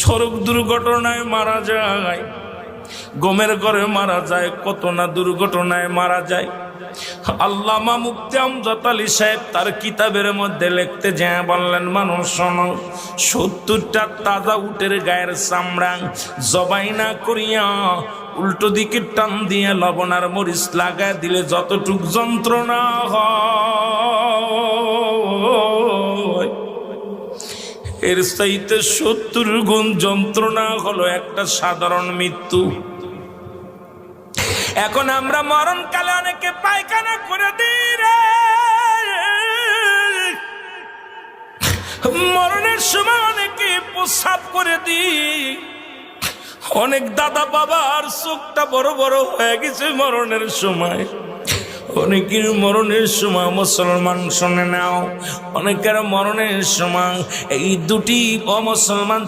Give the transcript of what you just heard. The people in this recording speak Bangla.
সড়ক দুর্ঘটনায় মারা যায়। গমের ঘরে মারা যায় কত না দুর্ঘটনায় মারা যায়। আল্লামা মুক্তি আমজাদ আলী সাহেব তার কিতাবের মধ্যে লিখতে যায়, বললেন, মানুষ, শোনো, সত্তরটা তাজা উটের গায়ের চামড়া জবাই না করিয়া উল্টো দিকে টান দিয়ে লবণ আর মরিচ লাগায় দিলে যতটুক যন্ত্রণা হয়। এর চাইতে সত্তর গুণ যন্ত্রণা হলো একটা সাধারণ মৃত্যু। এখন আমরা মরণকালে অনেকে পায়খানা করে দিই রে। মরণের সময় অনেকে প্রসাব করে দিই। অনেক দাদা বাবার চোখটা বড় বড় হয়ে গেছে মরণের সময়। অনেকের মরণের সময় মুসলমান শুনে নাও। অনেকের মরণের সময় এই দুটি অমুসলমান